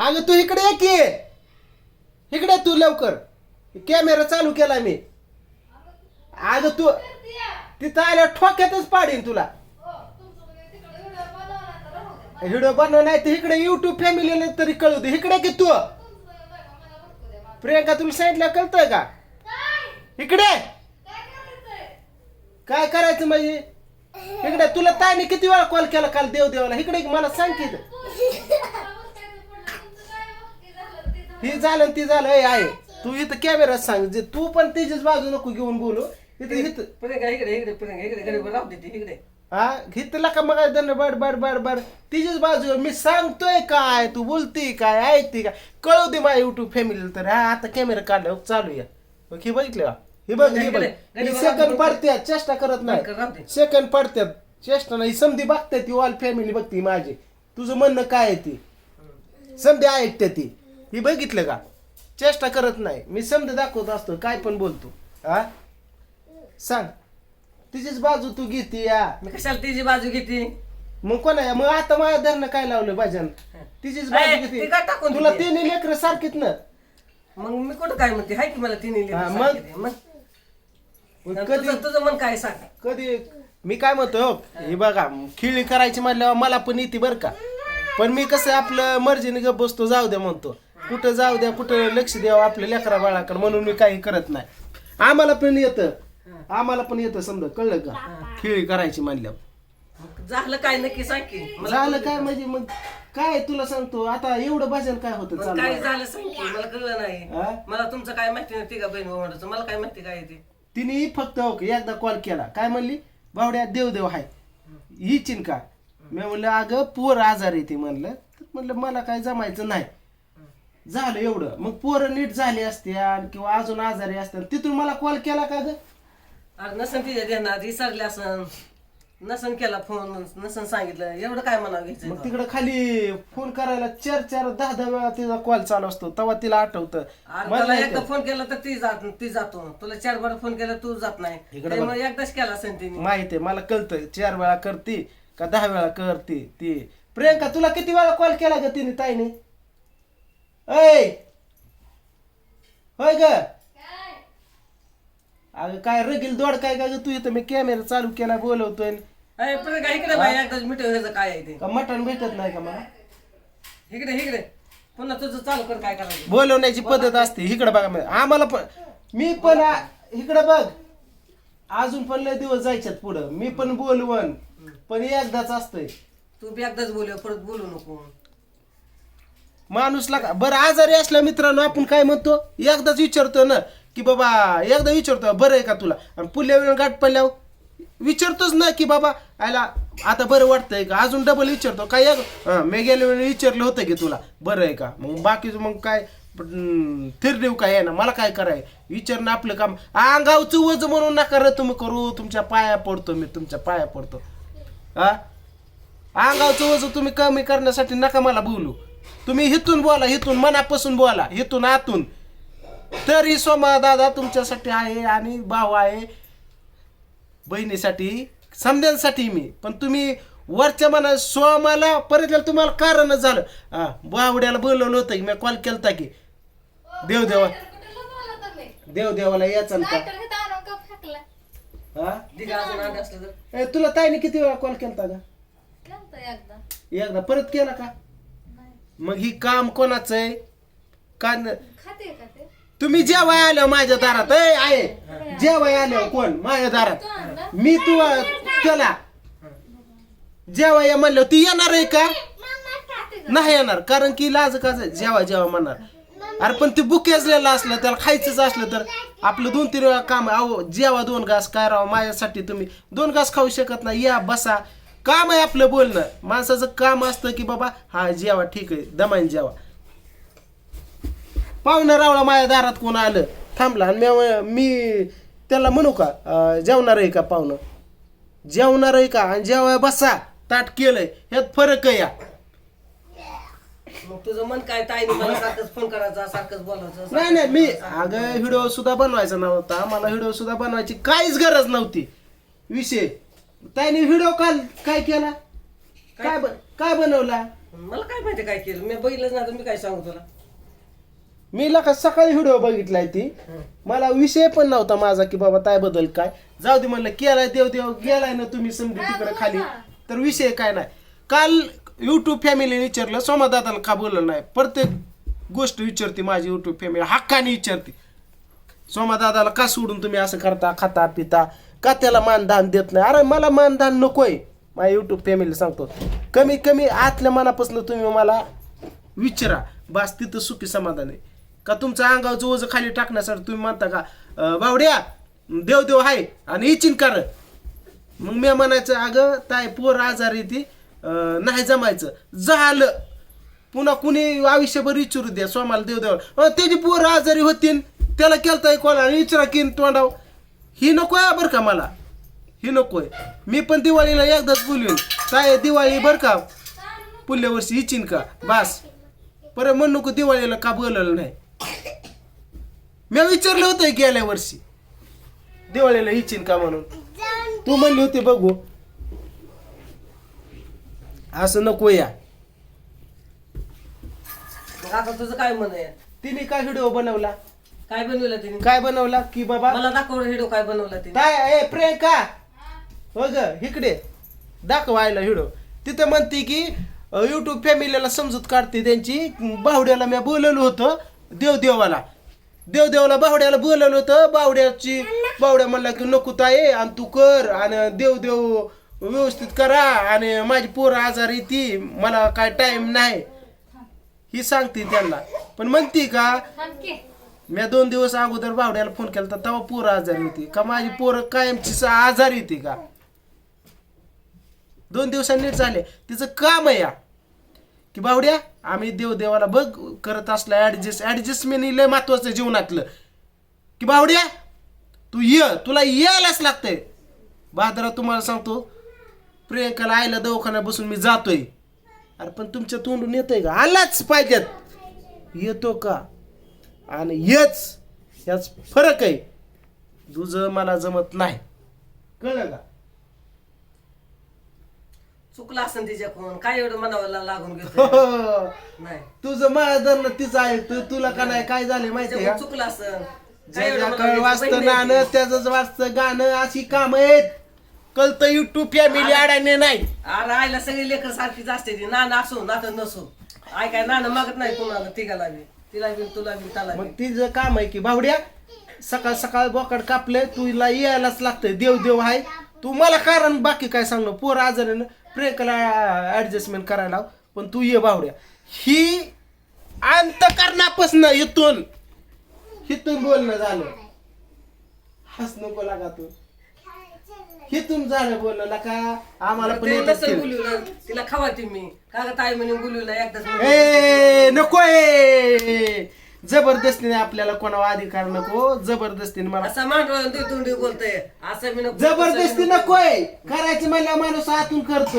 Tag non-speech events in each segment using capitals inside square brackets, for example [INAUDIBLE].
अगं तू इकडे ये की. इकडे तू लवकर. कॅमेरा चालू केला मी. अगं तू तिथं आल्यावर ठोक्यातच पाडीन तुला. व्हिडिओ बनव नाही तर इकडे युट्यूब फॅमिलीला तरी कळू दे. इकडे की तू. प्रियंका तुला सांगितलं कळतंय का? इकडे काय करायचं म्हणजे? इकडे तुला ताईने किती वेळा कॉल केला काल देव देवाला इकडे मला सांग की हे झालं आणि ते झालं ए, आहे. तू इथं कॅमेरा सांग जे तू पण त्याचीच बाजू नको घेऊन बोलू. इथं इथं प्रियंका इकडे इकडे प्रियंका इकडे राहू देते इकडे. हा? घेतला का मग दंड बड बड बड बड. तिचीच बाजू मी सांगतोय काय तू बोलती काय ऐकते काय. कळू दे माझ्या युट्यूब फॅमिलीला तर. हा आता कॅमेरा काढला चालू या हे बघितलं का? हे बघ हे बघ. सेकंड पडत्यात चेष्टा करत. नाही. सेकंड पडत्यात चेष्टा नाही. समधी बघते ती ऑल फॅमिली बघते माझी. तुझं म्हणणं काय आहे ती? समधी ऐकते ती. ही बघितलं का? चेष्टा करत नाही. मी समधी दाखवत असतो काय पण बोलतो. हा? सांग. तिचीच बाजू तू घेते या. मी कशाला तिची बाजू घेते? मग कोणा मग आता माझ्या धरणं काय लावलं भाजन? तिचीच बाजू ती किती काय टाकून तुला? तिन्ही लेकर सारखीत ना. मग मी कुठं काय म्हणते? हाय की मला तिन्ही हा, लेकरं मग? सारखे ते. मग? मग आणि कधी तुझं तुझं मन काय सांग? कधी मी काय म्हणतो हो, हे बघा खिळी करायची म्हणल्यावर मला पण येते बरं का. पण मी कसं आपलं मर्जीने गप बसतो जाऊ द्या म्हणतो. कुठं जाऊ द्या कुठं लक्ष द्यावं आपल्या लेकरा बाळाकडे म्हणून मी काही करत नाही. आम्हाला पण येतं. आम्हाला पण येतं समजा कळलं का? खिळी करायची म्हणल्यावर. झालं काय नक्की सांग की. मला झालं काय म्हणजे मग काय तुला सांगतो आता एवढं भाजन काय होतं मग चालू काय झालं सांग की मला कळलं नाही. हा? मला तुमचं काय माहिती नाही तिघा बहीण भावंडाचं मला काय माहिती काय ते? तिने फक्त हो का, एकदा कॉल केला. काय म्हणली? बावड्या देव देव हाय हिचिन का? मी म्हणलं अगं पोर आजार येते म्हणलं. तर म्हणलं मला काय जमायचं नाही. झालं एवढं. मग पोरं नीट झाली असत्या किंवा अजून आजारी असत्या तिथून मला कॉल केला का ग? अरे नसन तिच्या ध्यानात विसरले असन. नसन केला फोन नसन सांगितलं. एवढं काय म्हणावं मग घ्यायचं तिकडं खाली फोन करायला चार चार दहा दहा वेळा तिचा कॉल चालू असतो. तेव्हा तिला आठवतं. अरे मला तुला नाही एकदा कळत. फोन केला तर ती जात ती जातो. तुला चार बार फोन केला तू जात नाही. इकडं बघ. त्यामुळे एकदाच केला असेल तिने. माहिती आहे मला कळतं. चार वेळा करते का दहा वेळा करते ती. प्रियंका तुला किती वेळा कॉल केला ग तिने ताईने? ऐ! होय ग? अगं काय रगील दोड काय का ग? तू इथं मी कॅमेरा चालू केला बोलवतोय. अरे पण काय इकडे बाई काय आहे ते? का मटण भेटत नाही का मला? इकडे इकडे. पुन्हा तुझं चालू कर काय करायचं. बोलवण्याची पद्धत असते. इकडे बघा आम्हाला पण मी पण आ- इकडं बघ. अजून पण लय दिवस जायच्यात पुढं. मी पण बोलवण पण एकदाच असतंय. तू बी एकदाच बोलव परत बोलू नको. माणूस लागा बरं आजारी असल्या मित्रांनो आपण काय म्हणतो? एकदाच विचारतो ना की बाबा एकदा विचारतो बरं आहे का तुला? आणि पुल्या वेळ गाठ पडल्यावर विचारतोच ना की बाबा आयला आता बरं वाटतंय का? अजून डबल विचारतो. काय एक मी गेल्या वेळी विचारलं होतं की तुला बरं आहे का? मग बाकीचं मग काय थिर देऊ काय आहे ना मला काय कराय विचारणं आपलं काम. अंगावचं वज म्हणून नका र तुम्ही करू. तुमच्या पाया पडतो मी तुमच्या पाया पडतो. हा? अंगावचं वज तुम्ही कमी करण्यासाठी नका मला बोलू. तुम्ही हिथून बोला हिथून मनापासून बोला हिथून आतून. तरी सोमा दादा तुमच्यासाठी आहे आणि भाऊ आहे. बहिणीसाठी समजांसाठी मी. पण तुम्ही वरच्या मना सोमाला परत गेलं तुम्हाला कारणच झालं. हा बावड्याला बोलवलं होतं की मी कॉल केलता की. देव देवा. देव देवाला का? हा? तुला ताईने किती वेळा कॉल केलता का एकदा. परत केला का? मग ही काम कोणाचं आहे? का तुम्ही जेवाय आल्या माझ्या दारात ए आहे. जेवाय आल्या कोण? माझ्या दारात. मी तू त्याला. जेवाय म्हणलं ती येणार आहे का? नाही येणार कारण की लाज का जेवा जेवा म्हणणार. अरे पण ते बुकेजलेलं असलं त्याला खायचंच असलं तर आपलं दोन तीन वेळा काम अहो जेवा दोन घास काय राव माझ्यासाठी तुम्ही दोन घास खाऊ शकत नाही. या बसा. काम आहे आपलं बोलणं. माणसाचं काम असतं की बाबा हा जेवा ठीक आहे दमाईन जेवा. पाहुणं रावळा माझ्या दारात कोण आलं? थांबला. आणि मी त्याला म्हणू का जेवणार आहे का पाहुणं? जेवणार आहे का? आणि जेवाय बसा. ताट केलंय. ह्यात फरक आहे या. मग तुझं मन काय? ताईने मला सारखंच फोन करायचा सारखंच बोलायचं नाही नाही मी अगं व्हिडिओ सुद्धा बनवायचा नव्हता. मला व्हिडिओ सुद्धा बनवायची काहीच गरज नव्हती. विषय. त्याने व्हिडिओ काल काय केला? काय ब- काय बनवला? मला काय माहिती काय केलं? मी बघितलंच ना तर मी काय सांगू तुला? मी लका सकाळी व्हिडिओ बघितलाय ती. हं. मला विषय पण नव्हता माझा की बाबा ताय बदल काय. जाऊ दे म्हणलं केलाय देव देव गेलाय ना तुम्ही समजा तिकडे खाली. तर विषय काय नाही. काल युट्यूब फॅमिली विचारलं सोमादादाला का बोललं नाही? प्रत्येक गोष्ट विचारते माझी युट्यूब फॅमिली हक्काने विचारते. सोमादादाला का सोडून तुम्ही असं करता खाता पिता? का त्याला मानधान देत नाही? अरे मला मानधान नकोय. माझ्या युट्यूब फॅमिली सांगतो. कमी कमी आतल्या मनापासून तुम्ही मला विचारा. बास तिथं सुखी समाधान आहे. का तुमचं अंगावचं ओझं खाली टाकण्यासाठी तुम्ही म्हणता का बावड्या देव देव आहे आणि इचिन कर. मग मी म्हणायचं अगं ताय पोर आजारी ती नाही जमायचं. झालं. पुन्हा कुणी आयुष्यभर विचारू द्या सोमाला देव देव. त्याची पोर आजारी होतीन त्याला केलताय कोणाला? विचारा की तोंडाव ही नकोय बरं का मला? ही नकोय. मी पण दिवाळीला एकदाच बोलवीन. काय दिवाळी बरं का? पुढल्या वर्षी इचिन का? बास. परत म्हण नको दिवाळीला का बोलवलं नाही. मी विचारलं होतं गेल्या वर्षी. दिवाळीला इचिन का म्हणून? तू म्हणली होती बघू. असं नको या. आता तुझं काय म्हण आहे? तिने काय व्हिडिओ बनवला? काय बनवलं तिने? काय बनवला? की बाबा? मला दाखव व्हिडिओ काय बनवला तिने. काय? ए प्रियंका! हो ग इकडे. दाखवायला व्हिडिओ तिथे म्हणते की युट्यूब फॅमिलीला समजूत काढते त्यांची. बावड्याला मी बोलवलं होतं देवदेवाला. देवदेवाला बावड्याला बोलवलं होतं बावड्याची बावड्या म्हणला की नको ताई आणि तू कर आणि देवदेव व्यवस्थित करा आणि माझी पोरं आजारी ती मला काय टाइम नाही. ही सांगते त्यांना. पण म्हणते का. मी दोन दिवस अगोदर बावड्याला फोन केला तेव्हा पोरं आजारी होती. का माझी पोरं कायमची आजारी होती का? दोन दिवसांनी नीट झाले. तिचं काम आहे या. की बावड्या आम्ही देवदेवाला बघ करत असला ऍडजस्ट ऍडजस्टमेंट लय महत्वाचं जीवनातलं. की बावड्या तू ये तुला यायलाच लागतंय. बाजारात तुम्हाला सांगतो प्रियंकाला आईला दवाखान्यात बसून मी जातोय. अरे पण तुमच्या तोंडून येतोय का? आलाच पाहिजेत. येतो का? आणि हेच याच फरक आहे तुझं मला जमत नाही. कळलं का? चुकलं असं तिच्याकडून काय एवढं मनावर लागून घेतो हो. नाही. तुझं माझं तिचं ऐकतो तुला का नाही काय झालं माहिती का? चुकलं असं काय एवढं ज्याच्या मनावर कळ घ्यायचं? वाचतं आहे नाणं त्याच वाचतं गाणं अशी काम आहेत. कळतं युट्यूब फॅमिली अडाणे नाही. ती. अरे आईला सगळी लेकर सारखीच असते ती नाना असो नातं नसो आई काय नाणं मागत नाही कुणाला तिघाला बी. तिला बी तुला त्याला मग तिचं काम आहे की भावड्या सकाळ सकाळ बोकाड कापले तुला यायलाच लागतंय देव देव आहे तू मला कारण बाकी काय सांगणं पोर आजारीनं प्रियंकाला ऍडजस्टमेंट करायला लाव. पण तू ये बावड्या ही अंतकरणापासून इथून इथून बोलणं झालं. हस नको लागा तू. हिथून झालं बोलणं का? आम्हाला पण ते येतात नसेल खेळ. बोलवलं तिला खावाती मी का ग ताई म्हणे बोलवलं एकदाच म्हणून. ए नको ए. जबरदस्तीने आपल्याला कोणावर अधिकार नको जबरदस्तीने मला असं मांडवळ ते तोंडी बोलतय. असं मी नको जबरदस्ती नकोय. करायचं म्हणल्या माणूस आतून करत.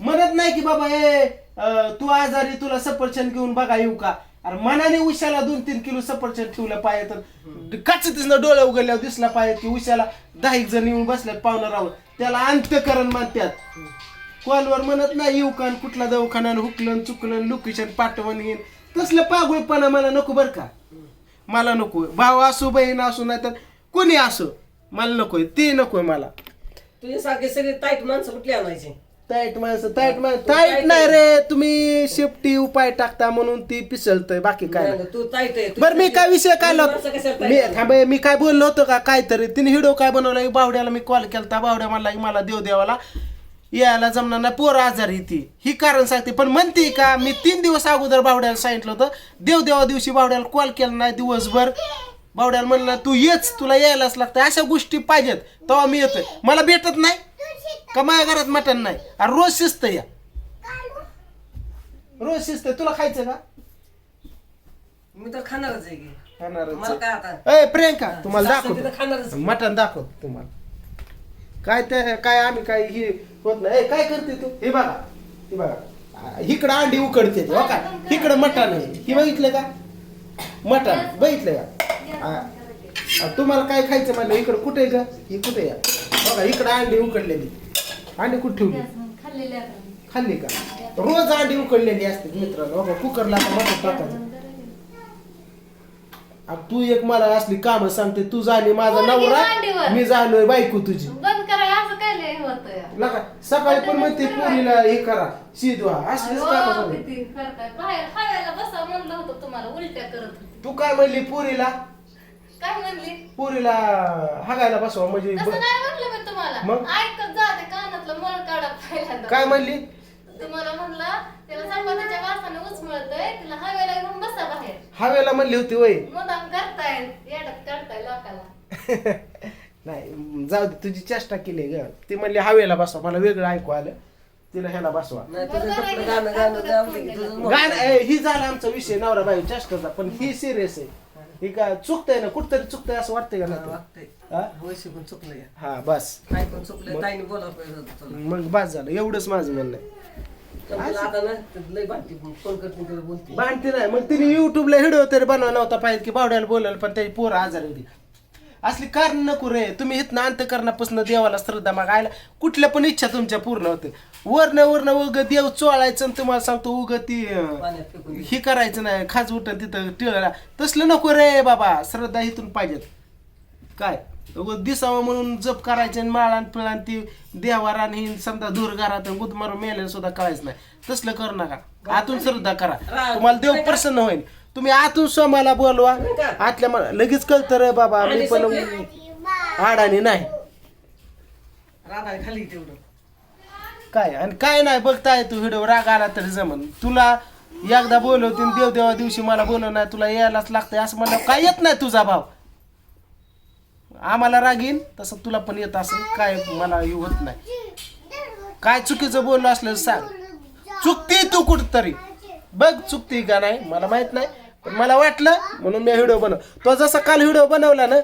म्हणत नाही की बाबा ए अं, तू आजारी तुला सफरचंद घेऊन बघा येऊ का? अरे मनाने उशाला दोन तीन किलो सफरचंद ठेवलं पाहिजे तर कच्च तिथनं डोळे उघडल्यावर दिसला पाहिजे की उशाला दहा एक जण येऊन बसल्यात पाहुणं राहून त्याला अंत्यकरण म्हणतात कॉलवर म्हणत नाही येऊ कान कुठला दवाखाना हुकलं चुकलं लोकेशन पाठवण येईन तसलं पागोळपणा मला नको बरं का. मला नको. भाव असो बहीण असो नाही तर कोणी असो मला नकोय. ते नकोय मला. तुझ्यासारखे सगळे ताईट माणसं कुठली आणायची? ताईट माणसं ताईट माणसं ताईट नाही रे तुम्ही शेफ्टी उपाय टाकता म्हणून ती पिसळतय बाकी काय नाही. तू ताईट आहे बरं मी काय विषय काय लावतो मी? थांबे मी काय बोललो होतो का? काहीतरी. तिने व्हिडिओ काय बनवला? बावड्याला मी कॉल केलता बावड्या म्हणला की मला देव देवाला यायला जमणार नाही पोर आजारी ती. ही कारण सांगते. पण म्हणते का मी तीन दिवस अगोदर बावड्याला सांगितलं होतं देव देवा दिवशी बावड्याला कॉल केला नाही दिवसभर बावड्याला म्हणलं तू येच तुला यायलाच लागतं अशा गोष्टी पाहिजेत. तेव्हा मी येतोय. मला भेटत नाही. का माझ्या घरात मटण नाही. अरे रोज शिस्त या. रोज शिस्त. तुला खायचं का? मी तर खाणारच आहे की. खाणारच मला आहे. काय आता? ए प्रियंका तुम्हाला सासू तिथं दाखवतो. खाणारच मटण दाखव तुम्हाला. काय ते काय आम्ही काय हे होत नाही. ए, काय करते तू? हे बघा. हे बघा. आ, इकडं अंडी उकडते ते, हो का? इकडं मटण आहे. हे बघितलं का? मटण. बघितलं का? आ, आ, तुम्हाला काय खायचं म्हणलं? इकडं कुठे का हे कुठे या बघा इकडं अंडी उकडलेली. अंडी कुठे ठेवली? खाल्ली का? रोज अंडी उकडलेली असते मित्रांनो. बाबा कुकरला आता मटण टाकायचं तू एक मला असली काम सांगते. तू झाली माझा नवरा मांडीवर. मी झालोय बायको तुझी. बंद करा असं काय लय होतं लका सकाळी पण म्हणते पोरीला हे करा शिदवा असलीच काम अहो, सांगते किती करताय बाहेर खायला बसा म्हणलं होतं तुम्हाला उलट्या करत होती. तू काय म्हणली पुरीला? काय म्हणली? पुरीला हागायला बसवा म्हणजे तसं नाही मी तुम्हाला. मग? ऐकत जाते कानातलं मळ काढा पहिल्यांदा. काय म्हणली? तुम्हाला म्हणलं त्याला चपातीच्या वासाने उचमळतय तिला हवेला घेऊन बसा बाहेर. हवेला म्हणली होती वय. मुदाम करताय येडत काढताय लोकाला [LAUGHS] नाही जाऊ दे तुझी चेष्टा केली ग. ती म्हणली हवेला बसवा मला वेगळं ऐकू आलं. तिला ह्याला बसवा. नाही तुझं कपडे गाणं गाणं गावलं की तुझं मोठं. गाणं ए, ही झाला आमचा विषय नवरा बाई चेष्टाचा पण ही सिरियस आहे. ही का चुकतंय ना कुठतरी चुकतंय असं वाटतंय का नाही? वाटतंय. हा? वैशी पण चुकलं या हा बस. काय पण चुकलं ताईने बोलावं पाहिजे होतं तुला. मग बस झालं. एवढंच माझं म्हणणं आहे. तर तुला आता ना ते लय भांडती फोन करते तिला बोलते. भांडते नाही. मग तिने युट्यूबला व्हिडिओ तरी बनवा नव्हता पाहिजे की बावड्याला बोलायला पण त्याची पोरं आजार होती. असली कारण नको रे. तुम्ही इथनं अंतकरणापासून देवाला श्रद्धा मागायला कुठल्या पण इच्छा तुमच्या पूर्ण होते वरनं वरनं उग देव चोळायचं आणि तुम्हाला सांगतो उग ती ही करायचं नाही. खाज उठन तिथं टिळला तसलं नको रे बाबा श्रद्धा इथून पाहिजेत. काय? उगाच दिसावं म्हणून जप करायचे आणि माळान पिळान ती देवार आणि ही समजा दूर घरात गुद मारून मेले सुद्धा कळायचं नाही. तसलं करू नका. आतून श्रद्धा करा. तुम्हाला देव प्रसन्न होईल. तुम्ही आतून सोमाला बोलवा. आतल्या मा- लगेच कळतं रे बाबा मी पण आडाणी नाही. राधा खाली तेवढं काय? आणि काय नाही बघताय तू व्हिडिओ राग आला तरी जमन. तुला एकदा बोलवते देव देवा दिवशी मला बोलव नाही तुला यायलाच लागतंय असं म्हणलं काय येत नाही तुझा भाव? आम्हाला राग येईन तसं तुला पण येत असेल काय मला हे होत नाही. काय चुकीचं बोललो असलं सांग. चुकते तू कुठतरी. बघ चुकते का नाही मला माहीत नाही पण मला वाटलं म्हणून मी व्हिडिओ बनव. तो जसा काल व्हिडिओ बनवला ना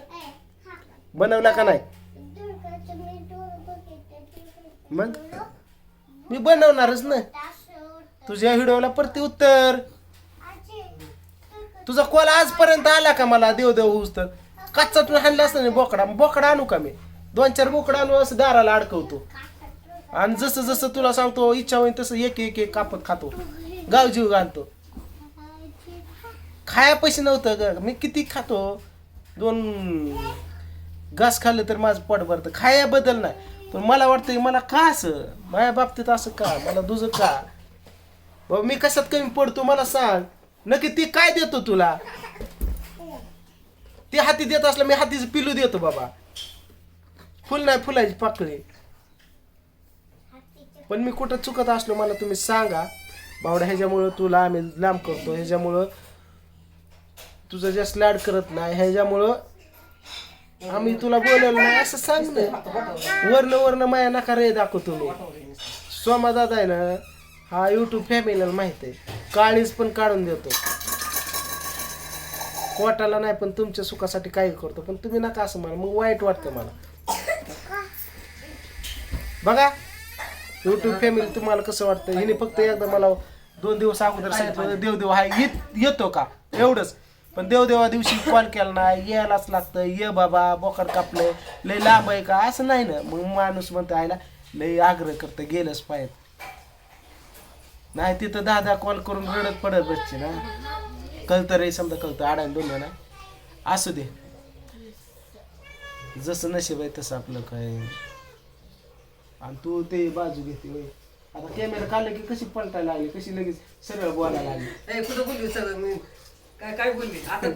बनवला का नाही? मग? मी बनवणारच ना. तुझ्या व्हिडिओला परती उत्तर. तुझा कॉल आजपर्यंत आला का मला? देव देव होऊस तर. कच्चा तू हाणला असता नाही बोकडा? बोकडा आणू का मी? दोन चार बोकडा आणू असं दाराला अडकवतो. आणि जसं जसं तुला सांगतो इच्छा होईल तसं एक एक एक कापत खातो. गावजीव घालतो. खाया पैसे नव्हतं ग. मी किती खातो? दोन घास खाल्लं तर माझं पोट भरतं. खायाबद्दल नाही. पण मला वाटतं की मला का असं? माझ्या बाबतीत असं का? मला तुझं का? बाबा मी कशात कमी पडतो मला सांग. नक्की ती काय देतो तुला? ती हाती देत असलं मी हातीचं पिलू देतो बाबा. फुल नाही फुलायची पाकळी. पण मी कुठं चुकत असलो मला तुम्ही सांगा. बावड्या ह्याच्यामुळं तुला आम्ही लांब करतो. ह्याच्यामुळं तुझं जास्त लाड करत नाही ह्याच्यामुळं आम्ही तुला बोलवलं नाही असं सांग ना. वरनं वरनं माया नका रे दाखवतो मी. सोमा दादा आहे ना हा युट्यूब फॅमिलीला माहीत आहे. काळीज पण काढून देतो. पोटाला नाही पण तुमच्या सुखासाठी काही करतो. पण तुम्ही नका असं मला मग वाईट वाटतं मला. बघा युट्यूब फॅमिली तुम्हाला कसं वाटतं? हिने फक्त एकदा मला दोन दिवस अगोदर सांगितलं देवदेव हा येत येतो का? एवढंच. पण देवदेवा दिवशी कॉल केला नाही. यायलाच लागतं. ये बाबा बोकड कापलंय लय लांब आहे का? असं नाही ना. मग माणूस म्हणतो आयला लय आग्रह करतं. गेलंच पाहिजे नाही तिथं दहा दहा कॉल करून रडत पडत बसचे ना. कळतं रे समजा कळतं. आडायला दोन ना. असू दे. जसं नशीब आहे तसं आपलं काय. आणि तू ते बाजू घेते वय आता कॅमेरा काढला की कशी पलटायला लागली? कशी लगेच सरळ बोलायला लागली? काय काय बोलली? आता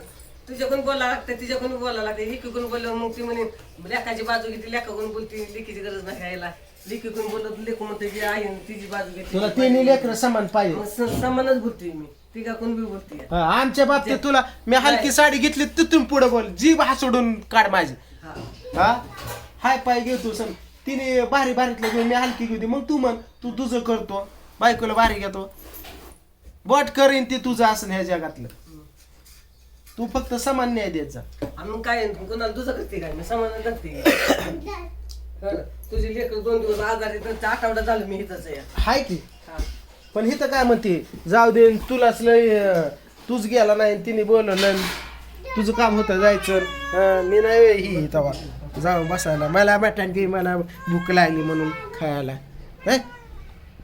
तुझ्याकडून बोला लागते तिच्याकडून बोला लागते लिकीकडून बोललं मग ती म्हणे लेखाची बाजू घेते लेखाकडून बोलते लेकीची गरज नाही घ्यायला लिकीकडून बोलत लेखू म्हणते जी आहे तिची बाजू घेते तुला तिन्ही लेकरं समान पाहिजे. मग स- समानच बोलते मी. तिघाकडून बी बोलते. हा, आमच्या बाबतीत तुला मी हलकी साडी घेतली तिथून पुढे बोल. जीभ हासोडून काढ माझी. हा. हा? हाय पाय घेतो सम. तिने भारी भारीतलं घेऊन मी हलकी घेऊ मग तू म्हण तू तुझं करतो. बायकोला भारी घेतो. बट करीन ते तुझं असं ह्या जगातलं. तू फक्त समान न्याय देत जा आणि मग काय कोणाला तुझं करते काय? मी समान करते. [COUGHS] खरं. तुझी लेकर दोन दिवस आजारी तर आठवडा झालं मी इथंच आहे. हाय की. हा. पण हिथं काय म्हणते जाऊ दे तुलाच लय अं, तूच गेला नाही आणि तिने बोलवलं तुझं काम होतं जायचं. अं, मी नाही ही तवा जाऊ बसायला. मला की मला भूक लागली म्हणून खायला. हे?